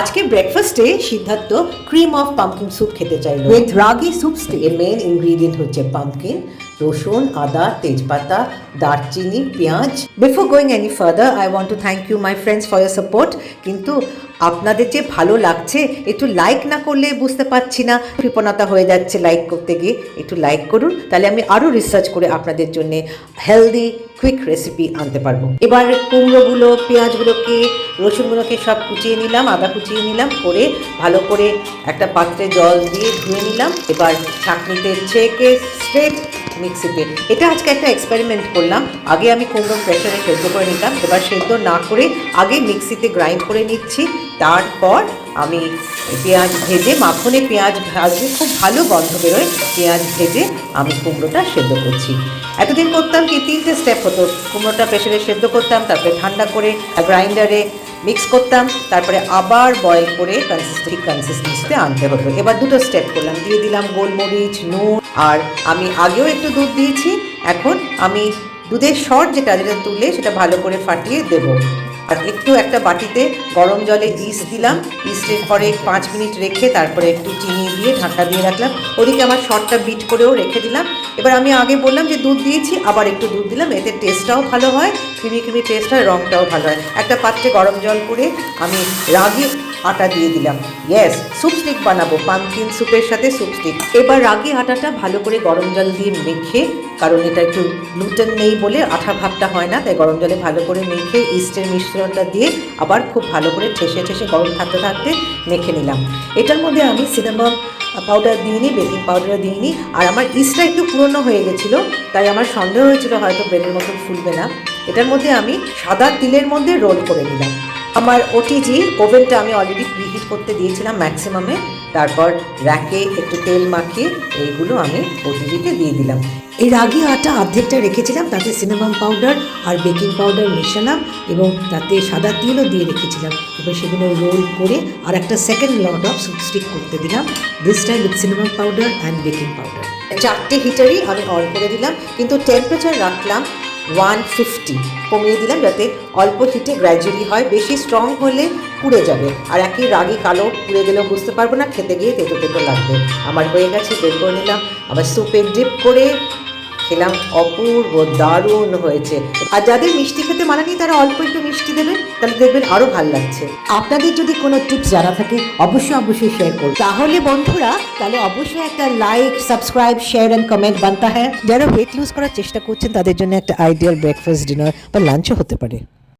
আজকে ব্রেকফাস্টে Siddhartha cream of pumpkin soup খেতে চাইলো। উইথ রাগি স্যুপ স্টিক এর মেন ইনগ্রিডিয়েন্ট হচ্ছে পাম্পকিন রসুন, আদা, তেজপাতা, দারচিনি, পেঁয়াজ। Before going any further I want to thank you my friends for your support কিন্তু আপনাদের যে ভালো লাগছে, একটু লাইক না করলে বুঝতে পারছি না। কৃপণতা হয়ে যাচ্ছে লাইক করতে গিয়ে। একটু লাইক করুন, তাহলে আমি আরও রিসার্চ করে আপনাদের জন্য হেলদি কুইক রেসিপি আনতে পারব। এবার কুমড়োগুলো, পেঁয়াজগুলোকে, রসুনগুলোকে সব কুচিয়ে নিলাম, আদা কুচিয়ে নিলাম, করে ভালো করে একটা পাত্রে জল দিয়ে ধুয়ে নিলাম। এবার ছাঁকনিতে ছেঁকে স্ট্রেট মিক্সিতে এটা আজকে একটা এক্সপেরিমেন্ট করলাম। আগে আমি কুমড়ো প্রেশারে সেদ্ধ করে নিতাম, এবার সেদ্ধ না করে আগে মিক্সিতে গ্রাইন্ড করে নিচ্ছি। তারপর আমি পেঁয়াজ ভেজে, মাখনে পেঁয়াজ ভাজলে খুব ভালো গন্ধ বেরোয়, পেঁয়াজ ভেজে আমি কুমড়োটা সেদ্ধ করছি। এতদিন করতাম কি তিনটে স্টেপ হতো। কুমড়োটা প্রেশারে সেদ্ধ করতাম, তারপরে ঠান্ডা করে গ্রাইন্ডারে মিক্স করতাম, তারপরে আবার বয়েল করে কনসিস্টেন্ট কনসিস্টেন্সিতে আনতে হতো। এবার দুটো স্টেপ করলাম। দিয়ে দিলাম গোলমরিচ, নুন, আর আমি আগেও একটু দুধ দিয়েছি, এখন আমি দুধের শর্ট যেটা যেটা তুলে সেটা ভালো করে ফাটিয়ে দেবো। আর একটু একটা বাটিতে গরম জলে ইস্ট দিলাম, ইস্টের পরে পাঁচ মিনিট রেখে তারপরে একটু চিনি দিয়ে ঢাকা দিয়ে রাখলাম। ওদিকে আমার শর্টটা বিট করেও রেখে দিলাম। এবার আমি আগে বললাম যে দুধ দিয়েছি, আবার একটু দুধ দিলাম, এতে টেস্টটাও ভালো হয় ক্রিমি ক্রিমি টেস্ট হয় রঙটাও ভালো হয়। একটা পাত্রে গরম জল করে আমি রাগি আটা দিয়ে দিলাম। ইয়েস স্যুপ স্টিক বানাবো পামকিন স্যুপের সাথে স্যুপ স্টিক এবার রাগি আটাটা ভালো করে গরম জল দিয়ে মেখে, কারণ এটা একটু গ্লুটেন নেই বলে আঠা ভাবটা হয় না, তাই গরম জলে ভালো করে মেখে ইস্টের মিশ্রণটা দিয়ে আবার খুব ভালো করে ঠেসে ঠেসে গরম থাকতে থাকতে মেখে নিলাম। এটার মধ্যে আমি সিনেমা পাউডার দিইনি বেকিং পাউডার দিইনি। আর আমার ইস্টটা একটু পুরনো হয়ে গেছিল, তাই আমার সন্দেহ হয়েছিল হয়তো ব্রেডের মতন ফুলবে না। এটার মধ্যে আমি সাদা তিলের মধ্যে রোল করে নিলাম। আমার ওটিজি ওভেনটা আমি অলরেডি প্রিহিট করতে দিয়েছিলাম ম্যাক্সিমামে তারপর র্যাকে একটু তেল মাখিয়ে এইগুলো আমি ওটিজিতে দিয়ে দিলাম। এই রাগি আটা অর্ধেকটা রেখেছিলাম, তাতে সিনেমাম পাউডার আর বেকিং পাউডার মেশালাম এবং তাতে সাদা তিলও দিয়ে রেখেছিলাম। এবার সেগুলো রোল করে আর একটা সেকেন্ড লট অফ স্টিক করতে দিলাম this time with cinnamon powder and baking powder চারটে হিটারই আমি অন করে দিলাম, কিন্তু টেম্পারেচার রাখলাম ওয়ান ফিফটি কমিয়ে দিলাম যাতে অল্প হিটে গ্র্যাজুয়ালি হয়, বেশি স্ট্রং হলে পুড়ে যাবে। আর একই রাগি কালো পুড়ে গেলেও বুঝতে পারব না, খেতে গিয়ে তেতো তেতো লাগবে। আমার হয়ে গেছে, বের করে নিলাম। আবার স্যুপে ডিপ করে খেলাম অপূর্ব, দারুণ হয়েছে। আর যাদের মিষ্টি খেতে মানা নেই, তারা অল্প একটু মিষ্টি দেবেন, তাহলে দেখবেন আরও ভালো লাগছে। আপনাদের যদি কোনো টিপস জানা থাকে, অবশ্যই অবশ্যই শেয়ার করুন। তাহলে বন্ধুরা, তাহলে অবশ্যই একটা like subscribe share and comment বানতে হ্যাঁ? যারা ওয়েট লুজ করার চেষ্টা করছেন, তাদের জন্য একটা আইডিয়াল ব্রেকফাস্ট ডিনার বা লাঞ্চও হতে পারে।